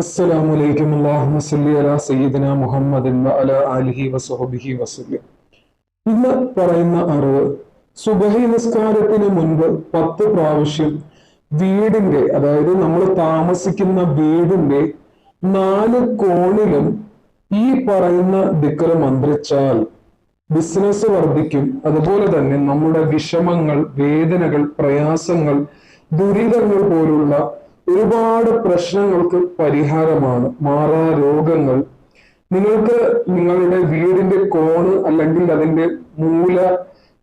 അസ്സലാമലൈക്കും اللهم صل അലാ سيدنا മുഹമ്മദിൻ വഅലാ ആലിഹി വസഹബിഹി വസല്ലം. ഇന്ന് പറയുന്ന അറിവ് സുബഹി നിസ്കാരത്തിന് മുൻപ് പത്ത് പ്രാവശ്യം വീടിന്റെ അതായത് നമ്മൾ താമസിക്കുന്ന വീടിന്റെ നാല് കോണിലും ഈ പറയുന്ന ദിക്കർ മന്ത്രിച്ചാൽ ബിസിനസ് വർദ്ധിക്കും. അതുപോലെ തന്നെ നമ്മുടെ വിഷമങ്ങൾ വേദനകൾ പ്രയാസങ്ങൾ ദുരിതങ്ങൾ പോലുള്ള ഒരുപാട് പ്രശ്നങ്ങൾക്ക് പരിഹാരമാണ്. മാറാ രോഗങ്ങൾ. നിങ്ങൾക്ക് നിങ്ങളുടെ വീടിന്റെ കോണ് അല്ലെങ്കിൽ അതിന്റെ മൂല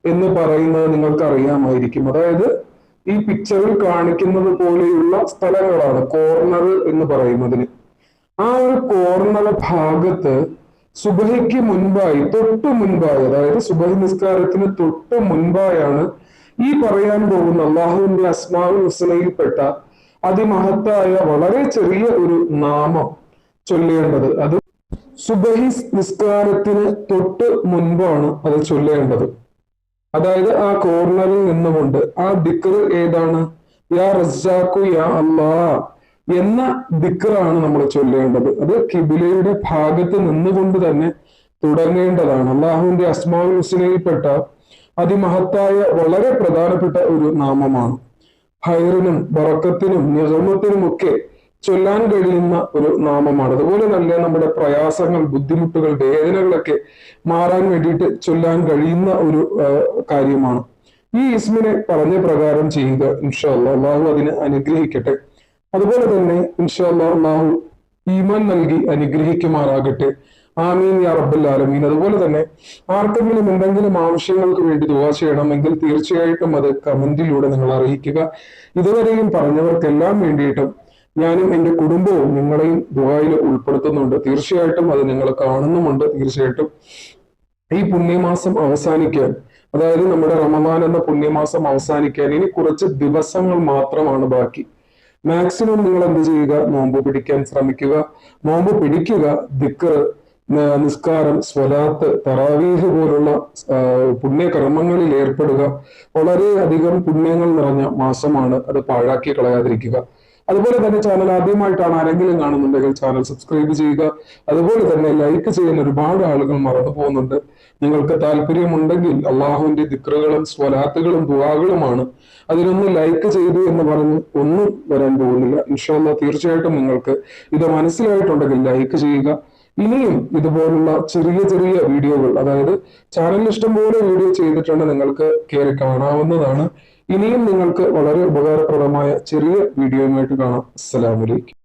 എന്ന് പറയുന്നത് നിങ്ങൾക്ക് അറിയാമായിരിക്കും അതായത് ഈ പിക്ചറിൽ കാണിക്കുന്നത് പോലെയുള്ള സ്ഥലങ്ങളാണ്. കോർണർ എന്ന് പറയുന്നതിന്. ആ ഒരു കോർണർ ഭാഗത്ത് സുബഹിക്ക് മുൻപായി തൊട്ട് മുൻപായി അതായത് സുബഹി നിസ്കാരത്തിന് തൊട്ട് മുൻപായാണ് ഈ പറയാൻ പോകുന്ന അള്ളാഹുവിന്റെ അസ്മാവുൽ ഹുസനയിൽപ്പെട്ട അതിമഹത്തായ വളരെ ചെറിയ ഒരു നാമം ചൊല്ലേണ്ടത്. അത് സുബഹി നിസ്കാരത്തിന് തൊട്ട് മുൻപാണ് അത് ചൊല്ലേണ്ടത്. അതായത് ആ കോർണറിൽ നിന്നുകൊണ്ട് ആ ദിക്കർ ഏതാണ്? യാ റസാഖു യാ അല്ലാ എന്ന ദിക്കറാണ് നമ്മൾ ചൊല്ലേണ്ടത്. അത് കിബിലയുടെ ഭാഗത്ത് നിന്നുകൊണ്ട് തന്നെ തുടങ്ങേണ്ടതാണ്. അള്ളാഹുവിന്റെ അസ്മാവുൽ ഹുസിനയിൽപ്പെട്ട അതിമഹത്തായ വളരെ പ്രധാനപ്പെട്ട ഒരു നാമമാണ്. ഹൈറിനും ബറക്കത്തിനും നിഗമത്തിനും ഒക്കെ ചൊല്ലാൻ കഴിയുന്ന ഒരു നാമമാണ്. അതുപോലെ തന്നെ നമ്മുടെ പ്രയാസങ്ങൾ ബുദ്ധിമുട്ടുകൾ വേദനകളൊക്കെ മാറാൻ വേണ്ടിയിട്ട് ചൊല്ലാൻ കഴിയുന്ന ഒരു കാര്യമാണ്. ഈ ഇസ്മിനെ പറഞ്ഞ പ്രകാരം ചെയ്യുക ഇൻഷാല്ല അള്ളാഹു അതിനെ അനുഗ്രഹിക്കട്ടെ. അതുപോലെ തന്നെ ഇൻഷാല്ല അള്ളാഹു ഈമാൻ നൽകി അനുഗ്രഹിക്കുമാറാകട്ടെ. ആമീൻ യാ റബ്ബൽ ആലമീൻ. അതുപോലെ തന്നെ ആർക്കെങ്കിലും എന്തെങ്കിലും ആവശ്യങ്ങൾക്ക് വേണ്ടി ദുവാ ചെയ്യണമെങ്കിൽ തീർച്ചയായിട്ടും അത് കമന്റിലൂടെ നിങ്ങൾ അറിയിക്കുക. ഇതുവരെയും പറഞ്ഞവർക്കെല്ലാം വേണ്ടിയിട്ടും ഞാനും എന്റെ കുടുംബവും നിങ്ങളെയും ദുബായിൽ ഉൾപ്പെടുത്തുന്നുണ്ട്. തീർച്ചയായിട്ടും അത് നിങ്ങൾ കാണുന്നുമുണ്ട്. തീർച്ചയായിട്ടും ഈ പുണ്യമാസം അവസാനിക്കാൻ അതായത് നമ്മുടെ റമദാൻ എന്ന പുണ്യമാസം അവസാനിക്കാൻ ഇനി കുറച്ച് ദിവസങ്ങൾ മാത്രമാണ് ബാക്കി. മാക്സിമം നിങ്ങൾ എന്ത് ചെയ്യുക? നോമ്പ് പിടിക്കാൻ ശ്രമിക്കുക. നോമ്പ് പിടിക്കുക ദിക്കർ നിസ്കാരം സ്വലാത്ത് തറാവീഹ് പോലുള്ള പുണ്യകർമ്മങ്ങളിൽ ഏർപ്പെടുക. വളരെയധികം പുണ്യങ്ങൾ നിറഞ്ഞ മാസമാണ് അത് പാഴാക്കി കളയാതിരിക്കുക. അതുപോലെ തന്നെ ചാനൽ ആദ്യമായിട്ടാണ് ആരെങ്കിലും കാണുന്നുണ്ടെങ്കിൽ ചാനൽ സബ്സ്ക്രൈബ് ചെയ്യുക. അതുപോലെ തന്നെ ലൈക്ക് ചെയ്യുന്ന ഒരുപാട് ആളുകൾ മറന്നു പോകുന്നുണ്ട്. നിങ്ങൾക്ക് താല്പര്യമുണ്ടെങ്കിൽ അള്ളാഹുവിന്റെ ദിക്റുകളും സ്വലാത്തുകളും ദുവാകളുമാണ് അതിനൊന്ന് ലൈക്ക് ചെയ്തു എന്ന് പറഞ്ഞ് ഒന്നും വരാൻ പോകുന്നില്ല. ഇൻഷാല്ല തീർച്ചയായിട്ടും നിങ്ങൾക്ക് ഇത് മനസ്സിലായിട്ടുണ്ടെങ്കിൽ ലൈക്ക് ചെയ്യുക. ഇനിയും ഇതുപോലുള്ള ചെറിയ ചെറിയ വീഡിയോകൾ അതായത് ചാനലിൽ ഇഷ്ടംപോലെ വീഡിയോ ചെയ്തിട്ടുണ്ട് നിങ്ങൾക്ക് കയറി കാണാവുന്നതാണ്. ഇനിയും നിങ്ങൾക്ക് വളരെ ഉപകാരപ്രദമായ ചെറിയ വീഡിയോയുമായിട്ട് കാണാം. അസ്സലാമലൈക്കും